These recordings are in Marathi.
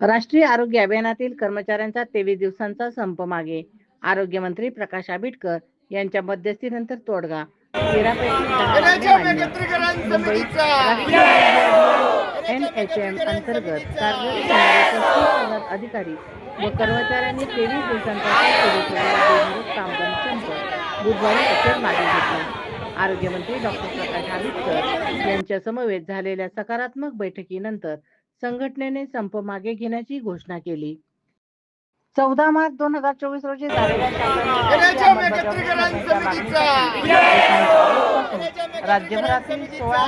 राष्ट्रीय आरोग्य अभियानातील कर्मचाऱ्यांचा तेवीस दिवसांचा संप मागे. आरोग्यमंत्री प्रकाश आंबेडकर यांच्या मध्यस्थीनंतर तोडगा. एन एच एम अंतर्गत कार्यरत अधिकारी व कर्मचाऱ्यांनी तेवीस संप बुधवारी अखेर मागे घेतला. आरोग्यमंत्री डॉक्टर प्रकाश आंबेडकर यांच्या समवेत झालेल्या सकारात्मक बैठकीनंतर संघटनेने संप मागे घेण्याची घोषणा केली. चौदा मार्च दोन हजार चोवीस रोजी राज्यभरातील सोळा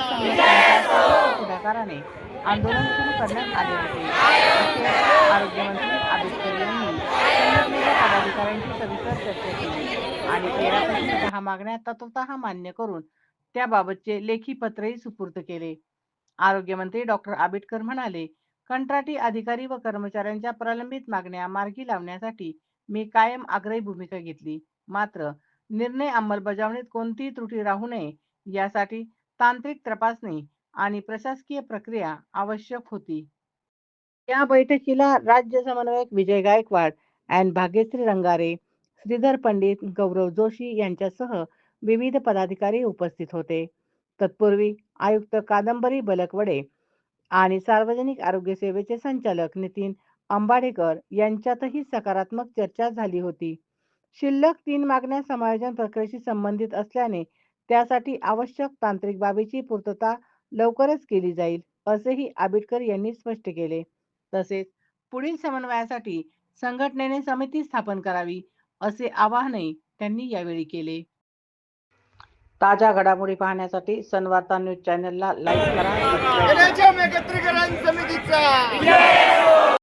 पुढाकाराने आंदोलन सुरू करण्यात आले होते. आरोग्यमंत्री आंबेडकर यांनी संघटनेच्या पदाधिकाऱ्यांची सविस्तर चर्चा केली आणि तेरापैकी दहा मागण्या तत्वतः मान्य करून त्याबाबतचे लेखी पत्रही सुपूर्द केले. आरोग्यमंत्री डॉक्टर आंबेडकर म्हणाले कंत्राटी अधिकारी व कर्मचाऱ्यांच्या प्रलंबित मागण्या मार्गी लावण्यासाठी मी कायम आग्रही भूमिका घेतली. मात्र निर्णय अंमलबजावणीत कोणतीही त्रुटी राहू नये यासाठी तांत्रिक तपासणी आणि प्रशासकीय प्रक्रिया आवश्यक होती. या बैठकीला राज्य समन्वयक विजय गायकवाड अँड भाग्यश्री रंगारे श्रीधर पंडित गौरव जोशी यांच्यासह विविध पदाधिकारी उपस्थित होते. तत्पूर्वी आयुक्त कादंबरी बलकवडे आणि सार्वजनिक आरोग्य सेवेचे संचालक नितीन अंबाडेकर यांच्यातही सकारात्मक चर्चा झाली होती. शिल्लक तीन मागण्या समायोजन प्रक्रियेशी संबंधित असल्याने त्यासाठी आवश्यक तांत्रिक बाबीची पूर्तता लवकरच केली जाईल असेही आंबेडकर यांनी स्पष्ट केले. तसेच पुढील समन्वयासाठी संघटनेने समिती स्थापन करावी असे आवाहनही त्यांनी यावेळी केले. ताज्या घडामोडी पाहण्यासाठी सनवार्ता न्यूज चॅनलला लाईक करा